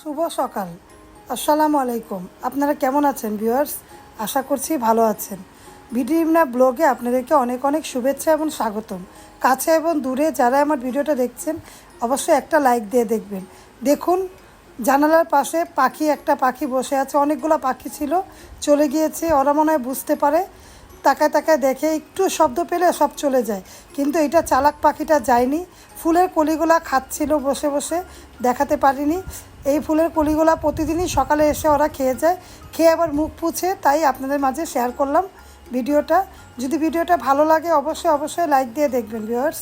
শুভ সকাল। আসসালামু আলাইকুম। আপনারা কেমন আছেন, ভিউয়ার্স? আশা করছি ভালো আছেন। ভিডিওনা ব্লগে আপনাদেরকে অনেক অনেক শুভেচ্ছা এবং স্বাগতম। কাছে এবং দূরে যারা আমার ভিডিওটা দেখছেন, অবশ্যই একটা লাইক দিয়ে দেখবেন। দেখুন, জানালার পাশে পাখি, একটা পাখি বসে আছে। অনেকগুলো পাখি ছিল, চলে গিয়েছে। ওরা মনে হয় বুঝতে পারে। তাকায় তাকায় দেখে একটু শব্দ পেলে সব চলে যায়। কিন্তু এটা চালাক পাখিটা যায়নি। ফুলের কলিগুলা খাচ্ছিল বসে বসে, দেখাতে পারিনি। এই ফুলের কলিগুলা প্রতিদিনই সকালে এসে ওরা খেয়ে যায়। খেয়ে আবার মুখ পুছে তাই আপনাদের মাঝে শেয়ার করলাম ভিডিওটা। যদি ভিডিওটা ভালো লাগে অবশ্যই অবশ্যই লাইক দিয়ে দেখবেন ভিউয়ার্স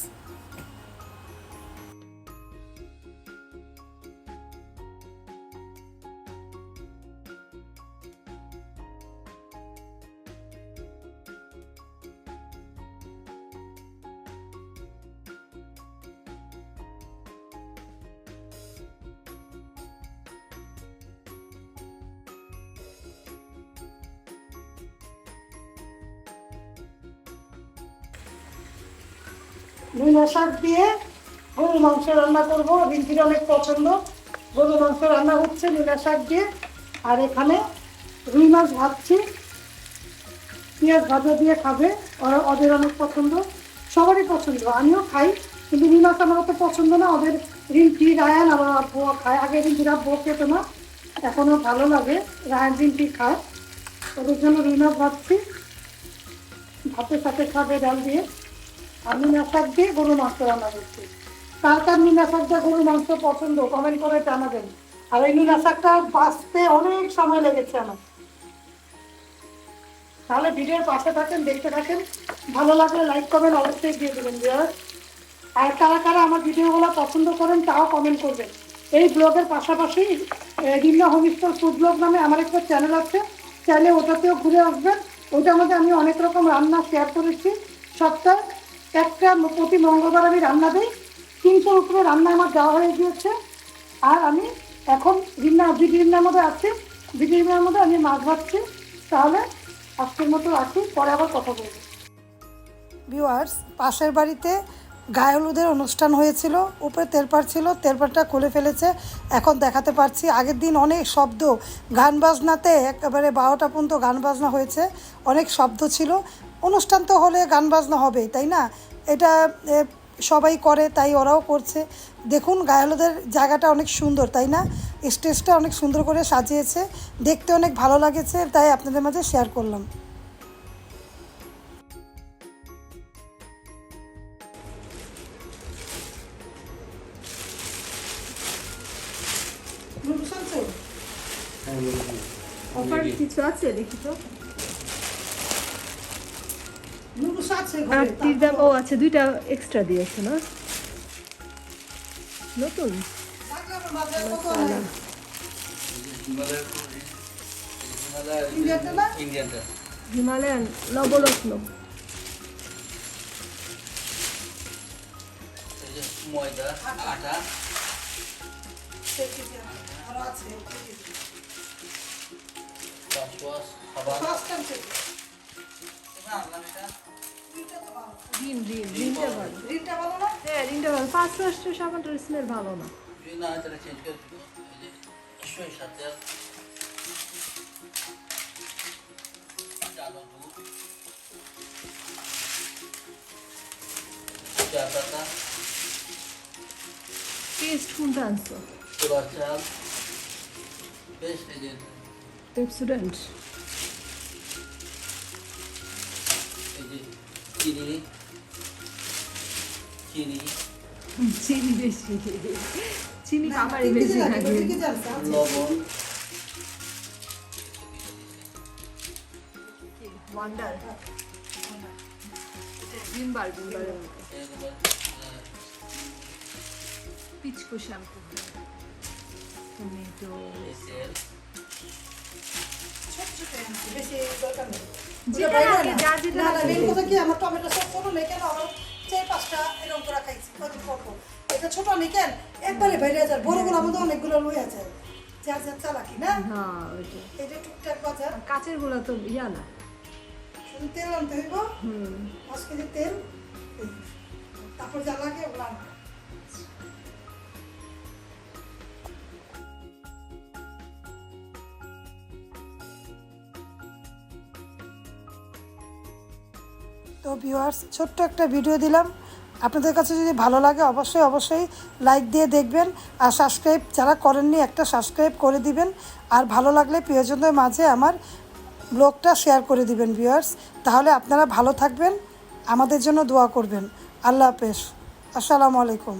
নুনা শাক দিয়ে গরু মাংস রান্না করব। রিঙ্কির অনেক পছন্দ। গরু মাংস রান্না হচ্ছে নুনা শাক দিয়ে। আর এখানে রুই মাছ ভাজছি। পেঁয়াজ ভাজা দিয়ে খাবে। ওরা ওদের অনেক পছন্দ। সবারই পছন্দ। আমিও খাই। কিন্তু রুই মাছ আমার অত পছন্দ না। ওদের রিঙ্কি রায়ান আমার আব্বুও খায়। আগে রিঙ্কির আব্বুও খেত না এখনও ভালো লাগে। রায়ান রিঙ্কি খায়। ওদের জন্য রুই মাছ ভাজছি। ভাতের সাথে খাবে ডাল দিয়ে। মিনা শাক দিয়ে গরু মাংস রান্না করছি। কার কার মিনা শাক দিয়ে গরু মাংস পছন্দ কমেন্ট করে জানাবেন। আর এই মিনা শাকটা বাঁচতে অনেক সময় লেগেছে আমার। তাহলে ভিডিওর পাশে থাকেন, দেখতে থাকেন। ভালো লাগলে লাইক কমেন্ট অবশ্যই দিয়ে দেবেন ভিউয়ার আর কারা কারা আমার ভিডিওগুলো পছন্দ করেন, তাও কমেন্ট করবেন। এই ব্লগের পাশাপাশি রিমনা হোমস্টোর ফুড ব্লগ নামে আমার একটা চ্যানেল আছে। চাইলে ওটাতেও ঘুরে আসবেন। ওটার মধ্যে আমি অনেক রকম রান্না শেয়ার করেছি। সপ্তাহে একটা প্রতি মঙ্গলবার আমি রান্না দিই তিনশোর উপরে রান্না আমার দেওয়া হয়ে গিয়েছে। আর আমি এখন রিন্না বিডি রিন্নার মধ্যে আছি বিডি রিন্নার মধ্যে আমি মাছ ভাবছি তাহলে আজকের মতো রাখি, পরে আবার কথা বলব। ভিউয়ার্স, পাশের বাড়িতে গায়ে হলুদের অনুষ্ঠান হয়েছিল, উপরে তেলপাট ছিল, তেলপাটটা খুলে ফেলেছে। এখন দেখাতে পারছি, আগের দিন অনেক শব্দ, গান বাজনাতে একেবারে বারোটা পর্যন্ত গান বাজনা হয়েছে, অনেক শব্দ ছিল। অনুষ্ঠান তো হলে গান বাজনা হবেই তাই না? এটা সবাই করে তাই ওরাও করছে। দেখুন গায়ে জায়গাটা অনেক সুন্দর তাই না? স্টেজটা অনেক সুন্দর করে সাজিয়েছে দেখতে অনেক ভালো লাগেছে তাই আপনাদের মাঝে শেয়ার করলাম। অফার কিছু আছে দেখি তো? আর তিরদাম ও আচ্ছা দুইটা এক্সট্রা দিয়েছে না? নতুন? হিমালয়ান নবরত্ন ময়দা আটা। পাঁচপাশ খাবার রিন রিন রিনটা ভালো হ্যাঁ রিনটা ভালো ফার্স্ট ফার্স্টের সাবানটার স্মেল ভালো না যদি না হয় তাহলে চেঞ্জ করে দেবো এই যে ঈশ্বরের সাথে চালো দুধ চা পাতা টেস্ট কোনটা আনছো ছোলা চাল এই যে চিনি চিনি চিনি বেশি চিনি কাকারি বেশি লাগে লবণ। ওয়ান্ডার ভিমবার ভিমবারের মতো পিচকো শ্যাম্পু টমেটো যা যেটা লাগে আমার টমেটো ছোট নেই কেন? আমার চার পাঁচটা এরকম করে খাইছি এটা ছোট কেন? একবারে বাইরে যায়। বড়গুলো আমাদের অনেকগুলো লই আছে। যার যার চালাকি না? হ্যাঁ ওইটা। এটা টুকটাক বাজার। কাচেরগুলো তো ইয়া না। শুধু তেল আনতে হইব? হুম। পাঁচ কেজি তেল। তারপর যা লাগে ওগুলো তো ভিউয়ার্স ছোট্ট একটা ভিডিও দিলাম। আপনাদের কাছে যদি ভালো লাগে, অবশ্যই অবশ্যই লাইক দিয়ে দেখবেন। আর সাবস্ক্রাইব যারা করেননি, একটা সাবস্ক্রাইব করে দিবেন। আর ভালো লাগলে প্রিয়জনদের মাঝে আমার ব্লগটা শেয়ার করে দিবেন ভিউয়ার্স তাহলে আপনারা ভালো থাকবেন, আমাদের জন্য দোয়া করবেন। আল্লাহ হাফেজ। আসসালামু আলাইকুম।